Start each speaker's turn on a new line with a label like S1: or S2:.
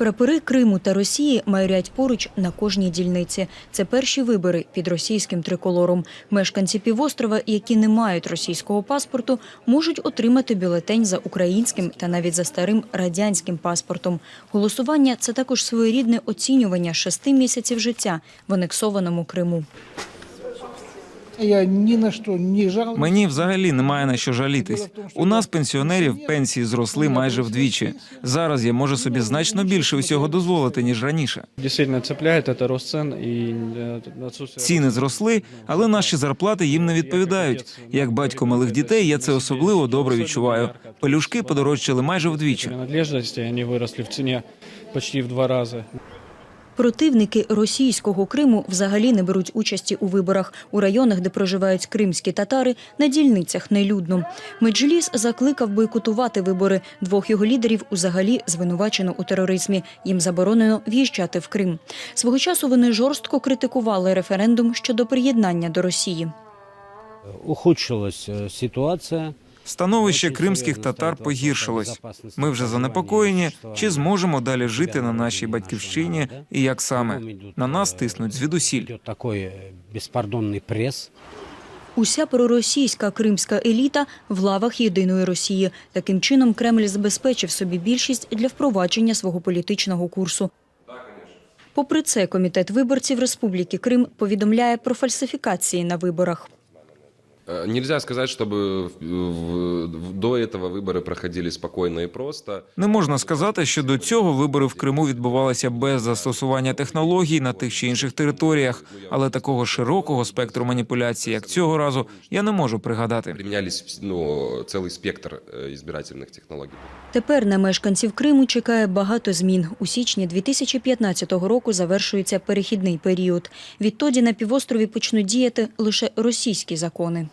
S1: Прапори Криму та Росії майорять поруч на кожній дільниці. Це перші вибори під російським триколором. Мешканці півострова, які не мають російського паспорту, можуть отримати бюлетень за українським та навіть за старим радянським паспортом. Голосування це також своєрідне оцінювання шести місяців життя в анексованому Криму.
S2: Я ні на що не жалуюсь.
S3: Мені взагалі немає на що жалітись. У нас пенсіонерів пенсії зросли майже вдвічі. Зараз я можу собі значно більше усього дозволити ніж раніше.
S4: Действительно цепляет это рост цен и э, отсутствие...
S3: Ціни зросли, але наші зарплати їм не відповідають. Як батько малих дітей, я це особливо добре відчуваю. Пелюшки подорожчали майже вдвічі.
S4: Принадлежности, они выросли в цене почти в два раза.
S1: Противники російського Криму взагалі не беруть участі у виборах. У районах, де проживають кримські татари, на дільницях нелюдно. Меджліс закликав бойкотувати вибори. Двох його лідерів взагалі звинувачено у тероризмі. Їм заборонено в'їжджати в Крим. Свого часу вони жорстко критикували референдум щодо приєднання до Росії.
S5: ухудшилась э, ситуация.
S3: Становище кримських татар погіршилось. Ми вже занепокоєні, чи зможемо далі жити на нашій батьківщині і як саме на нас тиснуть звідусіль.
S5: Идет такой э.
S1: Уся проросійська кримська еліта в лавах єдиної Росії. Таким чином Кремль забезпечив собі більшість для впровадження свого політичного курсу. Попри це, комітет виборців Республіки Крим повідомляє про фальсифікації на виборах.
S6: Э, Нельзя сказать, чтобы в- в- в- до этого выборы проходили спокойно и просто.
S3: Не можна сказати, що до цього вибори в Криму відбувалися без застосування технологій на тих чи інших територіях, але такого широкого спектру маніпуляцій, як цього разу, я не можу пригадати.
S6: Применялись ну, целый спектр э, избирательных технологий.
S1: Тепер на мешканців Криму чекає багато змін. У січні 2015 року завершується перехідний період. Відтоді на півострові почнуть діяти лише російські закони.